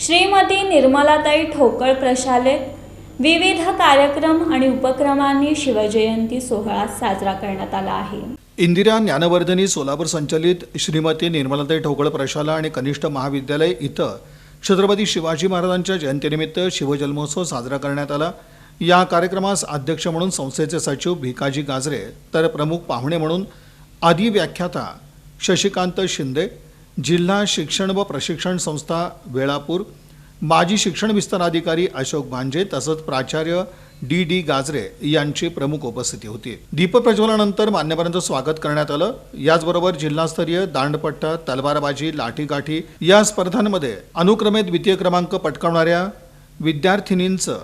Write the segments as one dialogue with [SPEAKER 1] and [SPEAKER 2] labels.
[SPEAKER 1] श्रीमती निर्मलाताई ठोकळ प्रशाले विविध कार्यक्रम आणि उपक्रमांनी शिवजयंती सोहळा साजरा करण्यात आला आहे.
[SPEAKER 2] इंदिरा ज्ञानवर्धनी सोलापूर संचलित श्रीमती निर्मलाताई ठोकळ प्रशाला आणि कनिष्ठ महाविद्यालय इथं छत्रपती शिवाजी महाराजांच्या जयंतीनिमित्त शिवजन्मोत्सव साजरा करण्यात आला. या कार्यक्रमास अध्यक्ष म्हणून संस्थेचे सचिव भिकाजी गाजरे तर प्रमुख पाहुणे म्हणून आदी व्याख्याता शशिकांत शिंदे जिल्हा शिक्षण व प्रशिक्षण संस्था वेळापूर माजी शिक्षण विस्तार अधिकारी अशोक भांजे तसंच प्राचार्य डी डी गाजरे यांची प्रमुख उपस्थिती होती. दीपप्रज्वलनानंतर मान्यवरांचं स्वागत करण्यात आलं. याचबरोबर जिल्हास्तरीय दांडपट्टा तलवारबाजी लाठीकाठी या स्पर्धांमध्ये अनुक्रमे द्वितीय क्रमांक पटकावणाऱ्या विद्यार्थिनींचं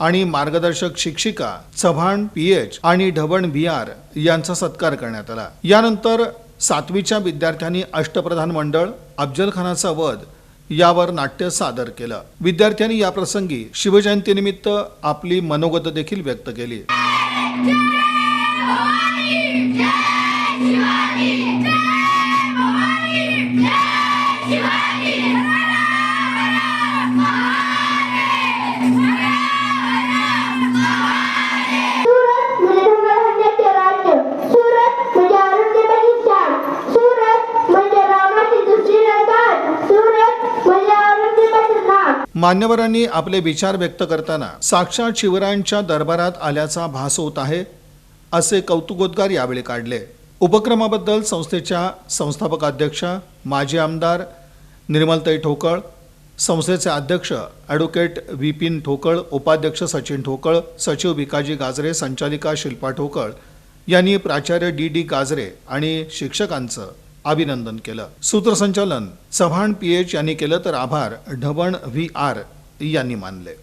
[SPEAKER 2] आणि मार्गदर्शक शिक्षिका चव्हाण पी एच आणि ढवण बी आर यांचा सत्कार करण्यात आला. यानंतर सातवीच्या विद्यार्थ्यांनी अष्टप्रधान मंडळ अफजलखानाचा वध यावर नाट्य सादर केलं. विद्यार्थ्यांनी या प्रसंगी शिवजयंतीनिमित्त आपली मनोगत देखील व्यक्त केली.
[SPEAKER 3] सुरत
[SPEAKER 2] मान्यवरांनी आपले विचार व्यक्त करताना साक्षात शिवरायांच्या दरबारात आल्याचा भास होत आहे असे कौतुकोद्गार यावेळी काढले. उपक्रमाबद्दल संस्थेच्या संस्थापक अध्यक्षा माजी आमदार निर्मलताई ठोकळ संस्थेचे अध्यक्ष ॲडव्होकेट विपिन ठोकळ उपाध्यक्ष सचिन ठोकळ सचिव भिकाजी गाजरे संचालिका शिल्पा ठोकळ यांनी प्राचार्य डी डी गाजरे आणि शिक्षकांचं अभिनंदन केलं. सूत्रसंचालन चव्हाण पी एच यांनी केलं तर आभार ढवण व्ही आर यांनी मानले.